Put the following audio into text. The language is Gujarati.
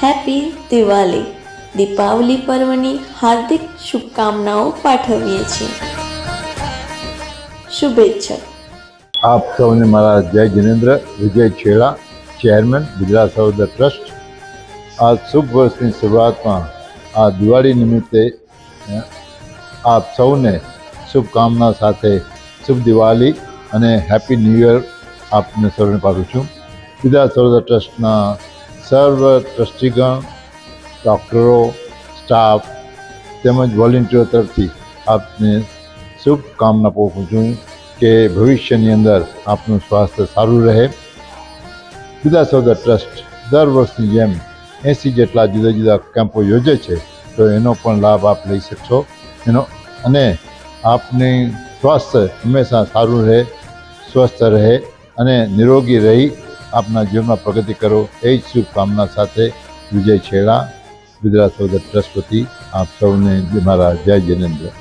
હેપી દિવાળી દીપાવલી પર્વની હાર્દિક શુભકામનાઓ પાઠવીએ છીએ. શુભેચ્છા આપ સૌને મારા જય જિનેન્દ્ર, વિજય છેડા, ચેરમેન ગુજરાત સહોદર ટ્રસ્ટ. આ શુભ વર્ષની શરૂઆતમાં આ દિવાળી નિમિત્તે આપ સૌને શુભકામના સાથે શુભ દિવાળી અને હેપી ન્યૂ યર આપને સૌને પાઠવું છું. ગુજરાત સહોદર ટ્રસ્ટના સર્વ ટ્રસ્ટીગણ, ડૉક્ટરો, સ્ટાફ તેમજ વોલેન્ટિયરો તરફથી આપને શુભકામના પાઠવું છું કે ભવિષ્યની અંદર આપનું સ્વાસ્થ્ય સારું રહે. જુદા સૌદા ટ્રસ્ટ દર વર્ષની જેમ એંસી જેટલા જુદા જુદા કેમ્પો યોજે છે, તો એનો પણ લાભ આપ લઈ શકશો. એનો અને આપની સ્વાસ્થ્ય હંમેશા સારું રહે, સ્વસ્થ રહે અને નિરોગી રહી આપના જીવનમાં પ્રગતિ કરો. એ જ શુભકામના સાથે વિજય છેડા, ગુજરાત સૌદર ટ્રસ્ટ આપ સૌને મારા જય જિનેન્દ્ર.